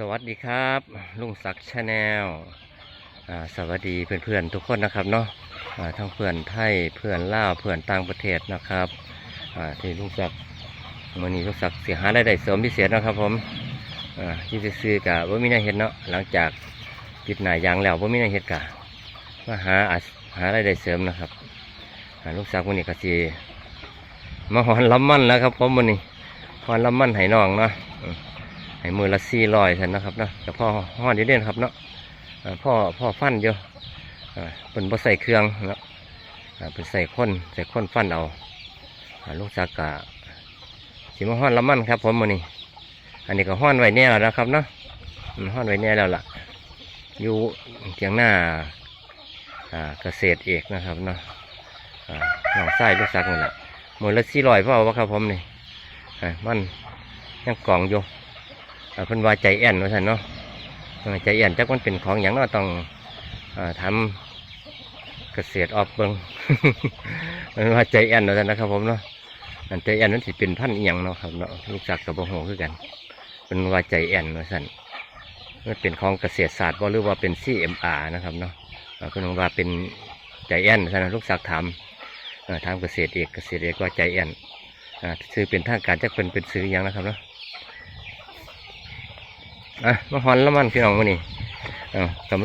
สวัสดีครับลุงศักดิ์ชาแนลสวัสดีเพื่อนๆทุกคนนะครับเนาะทั้งเพื่อนไทยเพื่อนลาวเพื่อนต่างประเทศนะครับที่ลุงศักดิ์วันนี้ลุงศักดิ์เสียหารายได้เสริมพิเศษนะครับผมที่จะซื้อกับว่ามีนาเห็ดเนาะหลังจากปิดหนายางแล้วว่ามีนาเห็ดกะมาหาอาหารายได้เสริมนะครับลุงศักดิ์วันนี้ก็สีมาหอนลำมันแล้วครับผมวันนี้หอนลำมันให้นองเนาะ ให้มือละสี่ร้อยท่นนะครับเนาะแต่พ่อห่อดีเด่นครับเนาะพ่อพ่อฟันอยู่อ่าเป็นบ่ใส่เครื่องเนาะเป็นใส่ข้นใส่ข้นฟันเอาลูกสากะสีมาห้อนละมั่นครับ ผมมือนี้อันนี้ก็ห้อนไว้แน่แล้วนะครับเนาะห้อนไว้แน่แล้วล่ะ อยู่เทียงหน้าอ่าเกษตรเอกนะครับเนาะอ่าน้องไส้ลูกสักนี่แหละมือละสี่ร้อยพ่อวะครับผมนี่มันยังกล่องอยู่ เพิ่นว่าใจแอนว่าซั่นเนาะใจแอนจักมันเป็นของหยังเนาะต้องอทำเกษตรออกเบิงเพิ่นว่าใจแอนว่าซั่นนะครับผมเนาะอันใจแอนนั้นสิเป็นพันธุ์อีหยังเนาะครับเนาะลูกจักกับบ่ฮู้คือกันเพิ่นว่าใจแอนว่าซั่นมันเป็นของเกษตรศาสตร์บ่หรือว่าเป็น CMR นะครับเนาะอ่าเพิ่นว่าเป็นใจแอนว่าซั่นนะลูกจักถามเอ่อถามเกษตรเอกเกษตรเอกว่าใจแอนซื้อเป็นทางการจักเพิ่นเป็นซื้อหยังนะครับเนาะ อะมาฮอนแล้วมันพี่น้องวันนี้อ่ากับ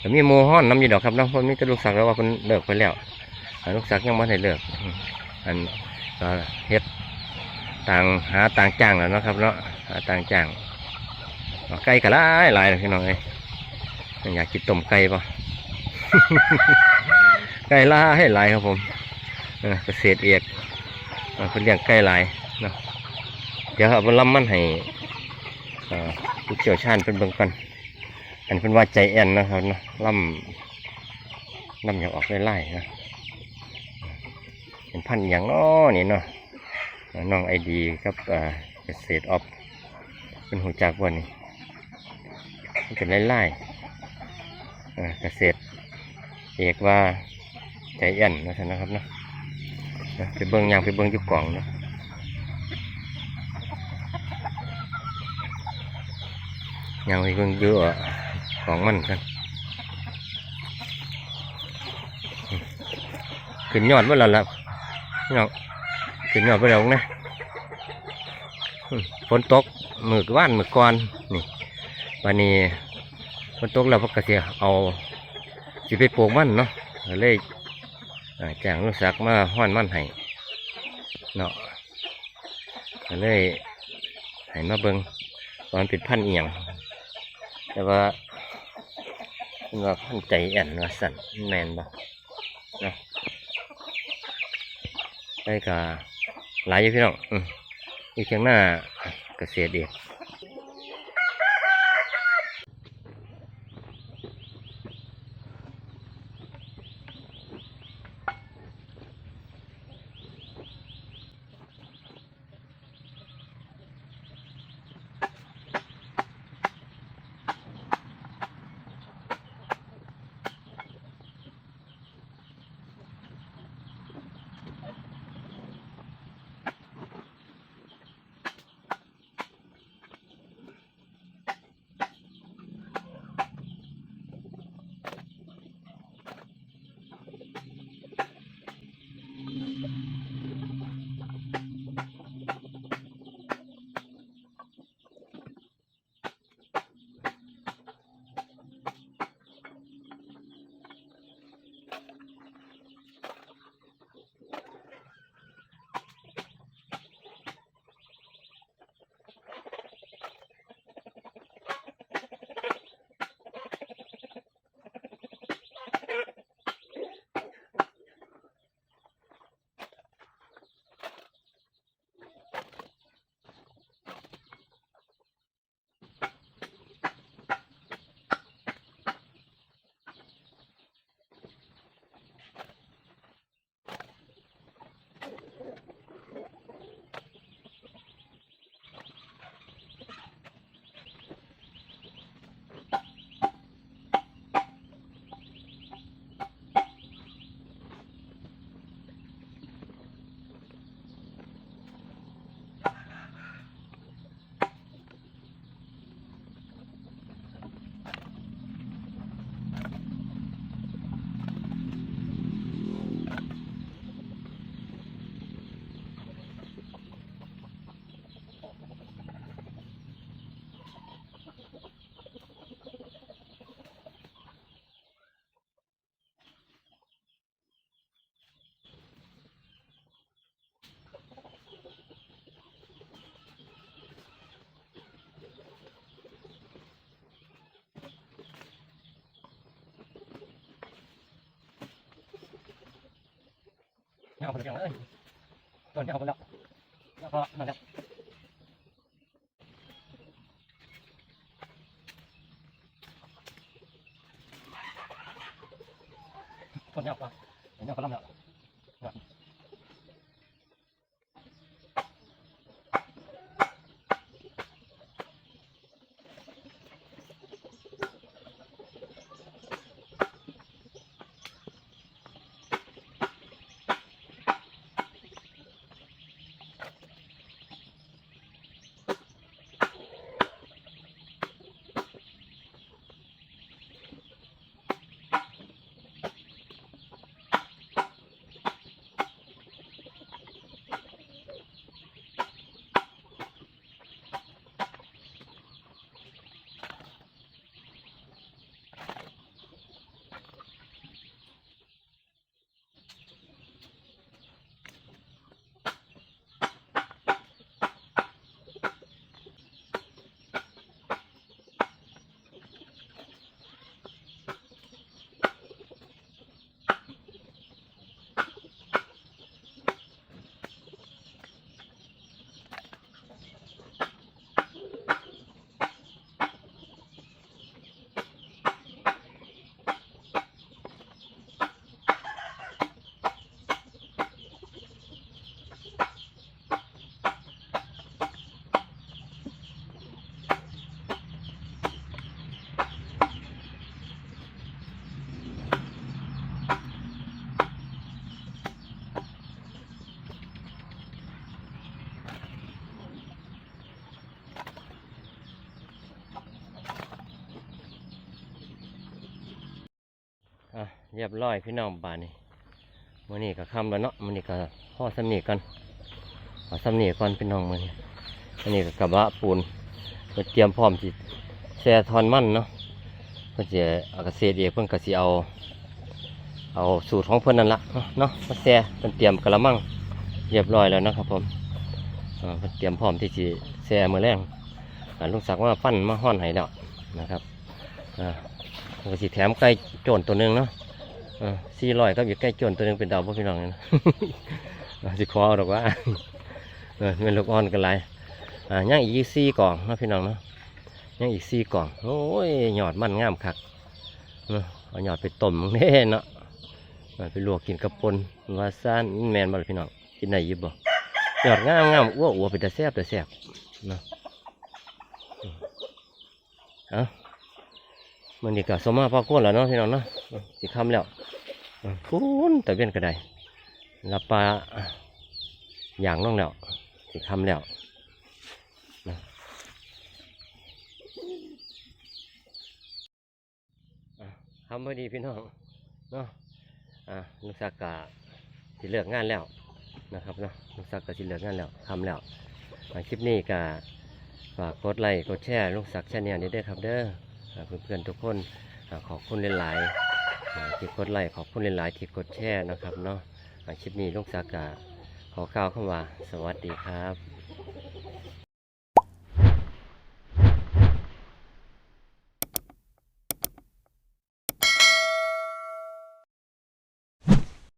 กับมีโมฮอนน้ำยีดอกครับน้องคนมีแต่ลูกสักแล้วว่าคนเลิกไปแล้วลูกสักยังไม่ได้เลิกอันก็เฮ็ดต่างหาต่างจ้างแล้วนะครับเนาะหาต่างจ้างไก่กะหลายหลายพี่น้องเอ้ยอยากกินต้มไก่ปะไก่หลายหลายครับผมเออกษตรเอกอ่าเพิ่นเลี้ยงไก่หลายเนาะเดี๋ยวเอาไปล้ำมันให้ ผู้เชี่ยวชาญเป็นเบิ่งกันอันเป็นว่าใจแอนนะครับเนาะล่ำล่ำอย่ากออกไล่ๆนะเป็นพันอย่างน้อนี่เนาะน้องไอดีครับเกษตรออฟเป็นหูจักวันนี้เป็นไล่ๆอ่เกษตรเอกว่าใจแอนนะครับเนาะไปเบิ่งยางไปเบิ่งยุกกล่องเนาะ ยังมีเพิ่งเยอะของมันกันขึ้นยอดเมื่อไรล่ะพี่น้องขึ้นยอดเมื่อไรนะฝนตกหมือกว่านหมือก่อนนี่วันนี้ฝนตกแล้วพวกกระเสียเอาสิไปปลูกมันเนาะเลยอ่าจ้างลูกสักมาห้อนมันให้เนาะเลยให้มาเบิงตอนเป็นพันเอียง แต่ว่าเพิ่นว่าพันใจแอนว่าสั่นแมนบ่นะได้กะหลายอยู่พี่น้องอืมอยู่เชียงหน้าเกษตรเสียเอาคนเดีย วเลยต้นเนี่ยเอาคนละแล้ว อะเรียบร้อยพี่น้องบ้านนี้มื้อนี้ก็คำแล้วเนาะมื้อนี้ก็พ่อสำนีก่อนเอสำนีก่อนพี่น้องมื้อนี้อันนี้ก็กระบะปูนเพิ่นเตรียมพร้อมสิแช่ทอนมั่นเนาะเพิ่นสิเอาเกษตรเอกเพิ่นก็สิเอา เอาสูตรของเพิ่อนนั่นละเนาะมาแช่เพิ่นเตรียมกระมังเรียบร้อยแล้วนะครับผมเพิ่นเตรียมพร้อมที่สิแช่มื้อแรงลุงศักดิ์ว่าปั้นมาฮ้อนให้แล้วนะครับอ่า ก็สิแถมไก่โจนตัวหนึ่งเนาะสี่ร้อยก็อยู่ไก่โจนตัวหนึ่งเป็นดาวพ่อพี่น้องนะสิขอเอาดอกว่าเออเงินลูกอ่อนกันไรอ่าย่างอีกสี่กล่องนาะพี่น้องเนาะย่างอีกสี่กล่อง โอ้ยหยอดมันงามคักเอาหยอดไปต้มเน่เนาะไปลวกกินกับปนวาซ่านแมนบ่ล่ะพี่น้องกินได้อยิบบ่หยอดงามงามอ้วกอ้วกเป็นแต่แซ่บแต่แซ่บเนาะอืมเอา มันนี่ก็สมมาพอก้นแล้วเนาะพี่น้องเนาะสิคำแล้วคุ้นแต่เวียนก็ได้รับปลาอย่างน้องแล้วสิคำแล้วนะอะคำพอดีพี่น้องเนาะอะลุงศักดิ์กะสิเลือกงานแล้วนะครับเนาะลุงศักดิ์ก็สิเลือกงานแล้วคำแล้วคลิปนี้ก็ฝากกดไลค์กดแชร์ลุงศักดิ์ชาแนลนี้ด้วยครับเด้อ เพื่อนๆทุกคนขอบคุณหลายๆที่กดไลค์ขอบคุณหลายๆที่กดแชร์นะครับเนาะคลิปนี้ลุงสากาขอกล่าวคำว่าสวัสดีครับ